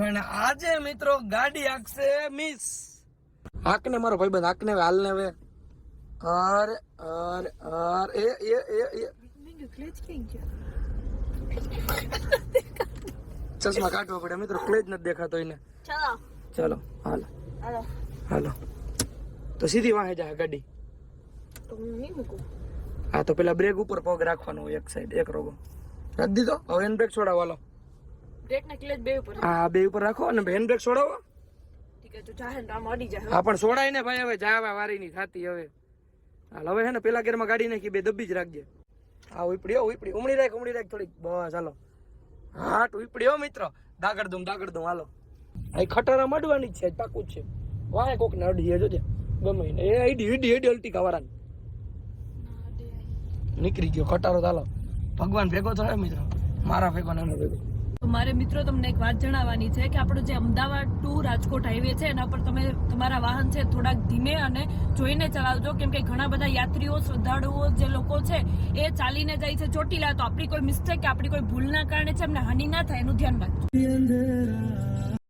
પણ આજે મિત્રો ગાડી આખશે મિસ આકને મારો ભાઈબંધ હાકને હવે હાલને હવે. અર અર અર. એ એ એ એ. ચશ્મા કાઢવા પડે મિત્રો. ક્લેજ નથી દેખાતો એને. ચલો. ચલો હાલો. હાલો. હાલો. તો સીધી વાહે જાય ગાડી. તો હું નહીં મૂકું? હા તો પેલા બ્રેક ઉપર પગ રાખવાનો હોય એક સાઈડ એક રોગો. રાખી દીધો? હવે એન બ્રેક છોડાવો હાલો. બ્રેક ને ક્લેચ બે ઉપર. હા બે ઉપર રાખો અને હેન્ડ બ્રેક છોડાવો. ઠીક છે જાહે આમ અડી જાય હા પણ છોડાય ને ભાઈ હવે જાવા વારી ની થાતી હવે. હાલ હવે હે ને પેલા ગેરમાં ગાડી નાખી બે દબ્બી જ રાખજે. હા ઉપડી હો ઉપડી. ઉમડી રાખ ઉમડી રાખ થોડીક. બસ હાલો. હા તો ઉપડી હો મિત્ર. દાગડ દઉં દાગડ દઉં હાલો. આ ખટારા મડવાની જ છે પાકું જ છે. વાય કોક ને અડી જોજે. ગમે એ આઈડી ઈડી ઈડી અલ્ટી કવારાન નીકળી ગયો ખટારો ચાલો ભગવાન ભેગો થાય મિત્ર? મારા ભેગો ને ભેગો. મારે મિત્રો તમને એક વાત જણાવવાની છે કે આપણો જે અમદાવાદ ટુ રાજકોટ હાઈવે છે, એના પર તમે તમારા વાહન છે થોડાક ધીમે અને જોઈને ચલાવજો. કેમ કે ઘણા બધા યાત્રીઓ, શ્રદ્ધાળુઓ જે લોકો છે, એ ચાલીને જાય છે ચોટીલા. તો આપણી કોઈ મિસ્ટેક કે આપણી કોઈ ભૂલના કારણે છે? એમને હાનિ ના થાય, એનું ધ્યાન રાખજો.